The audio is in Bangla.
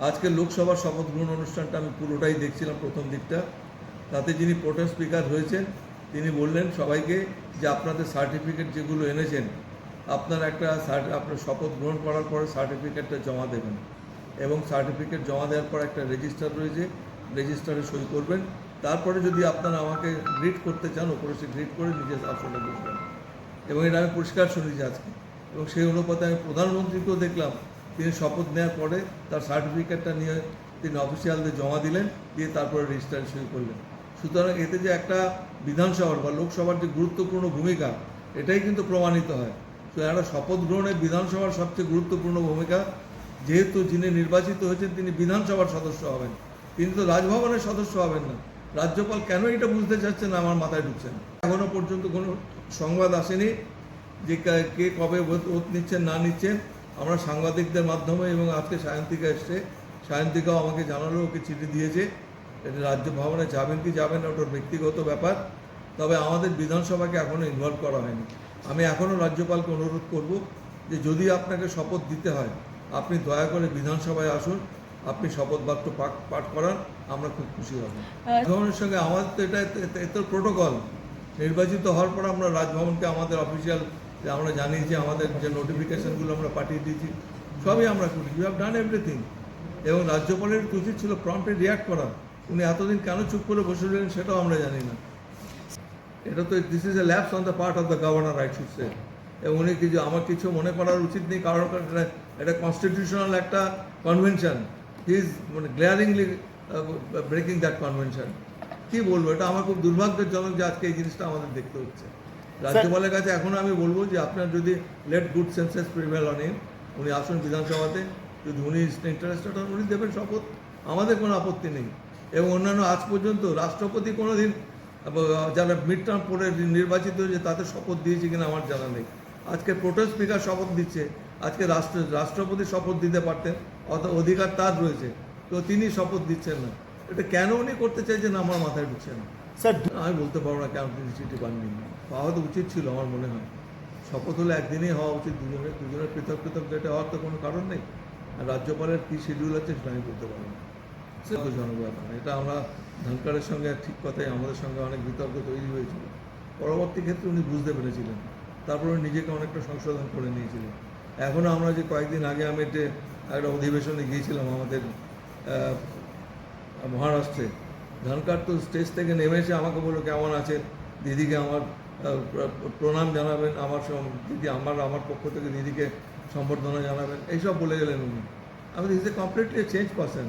আজকে লোকসভার শপথ গ্রহণ অনুষ্ঠানটা আমি পুরোটাই দেখছিলাম প্রথম দিকটা। তাতে যিনি প্রোটেম স্পিকার হয়েছেন, তিনি বললেন সবাইকে যে আপনাদের সার্টিফিকেট যেগুলো এনেছেন, আপনার একটা আপনার শপথ গ্রহণ করার পরে সার্টিফিকেটটা জমা দেবেন এবং সার্টিফিকেট জমা দেওয়ার পর একটা রেজিস্টার রয়েছে, রেজিস্টারে সই করবেন। তারপরে যদি আপনারা আমাকে গ্রিট করতে চান, ওপরে সে গ্রিট করে নিজের আসলে বসবেন। এবং এটা আমি পরিষ্কার শুনেছি আজকে। এবং সেই অনুপাতে আমি প্রধানমন্ত্রীকেও দেখলাম তিনি শপথ নেওয়ার পরে তার সার্টিফিকেটটা নিয়ে তিনি অফিসিয়ালদের জমা দিলেন, দিয়ে তারপরে রেজিস্টার সই করলেন। সুতরাং এতে যে একটা বিধানসভার বা লোকসভার যে গুরুত্বপূর্ণ ভূমিকা, এটাই কিন্তু প্রমাণিত হয়। তো একটা শপথ গ্রহণে বিধানসভার সবচেয়ে গুরুত্বপূর্ণ ভূমিকা, যেহেতু যিনি নির্বাচিত হয়েছেন, তিনি বিধানসভার সদস্য হবেন। তিনি তো রাজভবনের সদস্য হবেন না। রাজ্যপাল কেন এটা বুঝতে চাচ্ছেন আমার মাথায় ঢুকছে না। এখনও পর্যন্ত কোনো সংবাদ আসেনি যে কে কবে ওত নিচ্ছেন, না নিচ্ছেন। আমরা সাংবাদিকদের মাধ্যমে এবং আজকে সায়ন্তিকা এসছে। সায়ন্তিকাও আমাকে জানালো ওকে চিঠি দিয়েছে। এটা রাজ্য ভবনে যাবেন কি যাবেন না ওটার ব্যক্তিগত ব্যাপার। তবে আমাদের বিধানসভাকে এখনও ইনভলভ করা হয়নি। আমি এখনও রাজ্যপালকে অনুরোধ করব যে যদি আপনাকে শপথ দিতে হয় আপনি দয়া করে বিধানসভায় আসুন আপনি শপথ বাক্য পাঠ পাঠ করান আমরা খুব খুশি হব। রাজভবনের সঙ্গে আমাদের তো এটা এ তো প্রোটোকল নির্বাচিত হওয়ার পর আমরা রাজভবনকে আমাদের অফিসিয়াল যে আমরা যে আমাদের যে নোটিফিকেশনগুলো আমরা পাঠিয়ে দিয়েছি, সবই আমরা করি ইউ হ্যাভ ডান এভরিথিং এবং রাজ্যপালের উচিত ছিল প্রম্পটে রিয়াক্ট করা। উনি এতদিন কেন চুপ করে বসে রইলেন সেটাও আমরা জানি না। এটা তো this is a lapse on the part of the governor right should say এবং উনি কিছু, আমার কিছু মনে করার উচিত নেই, কারণ এটা কনস্টিটিউশনাল একটা কনভেনশন হি ইজ মানে গ্লেয়ারিংলি ব্রেকিং দ্যাট কনভেনশন কি বলব, এটা আমার খুব দুর্ভাগ্যজনক যে আজকে এই জিনিসটা আমাদের দেখতে হচ্ছে। রাজ্যপালের কাছে এখন আমি বলব যে আপনার যদি let good senses prevail on উনি আসুন বিধানসভাতে। যদি উনি ইন্টারেস্টেড হন উনি দেবেন শপথ। আমাদের কোনো আপত্তি নেই। এবং অন্যান্য আজ পর্যন্ত রাষ্ট্রপতি কোনো দিন যারা মিড টার্ম পরে নির্বাচিত হয়েছে তাদের শপথ দিয়েছে কিনা আমার জানা নেই। আজকে প্রোটেম স্পিকার শপথ দিচ্ছে। আজকে রাষ্ট্র রাষ্ট্রপতি শপথ দিতে পারতেন অত অধিকার তার রয়েছে। তো তিনি শপথ দিচ্ছেন না। এটা কেন উনি করতে চাইছেন আমার মাথায় ঢুকছে না। স্যার আমি বলতে পারব না কেন তিনি চিঠি পাননি। পাওয়া তো উচিত ছিল আমার মনে হয়। শপথ হলে একদিনই হওয়া উচিত, দুজনের দুজনের পৃথক পৃথক ডেটে হওয়ার তো কোনো কারণ নেই। আর রাজ্যপালের কী শিডিউল আছে সেটা আমি বলতে পারব না। জনক ব্যাপার। এটা আমরা ধনকারের সঙ্গে ঠিক কথাই আমাদের সঙ্গে অনেক বিতর্ক তৈরি হয়েছিল। পরবর্তী ক্ষেত্রে উনি বুঝতে পেরেছিলেন। তারপরে নিজেকে অনেকটা সংশোধন করে নিয়েছিলেন। এখনও আমরা যে কয়েকদিন আগে আমি একটা একটা অধিবেশনে গিয়েছিলাম আমাদের মহারাষ্ট্রে, ধনকার তো স্টেজ থেকে নেমে এসে আমাকে বলল, কেমন আছে? দিদিকে আমার প্রণাম জানাবেন, আমার দিদি আমার আমার পক্ষ থেকে দিদিকে সম্বর্ধনা জানাবেন, এইসব বলে গেলেন উনি। আমি ইজ কমপ্লিটলি চেঞ্জ পার্সন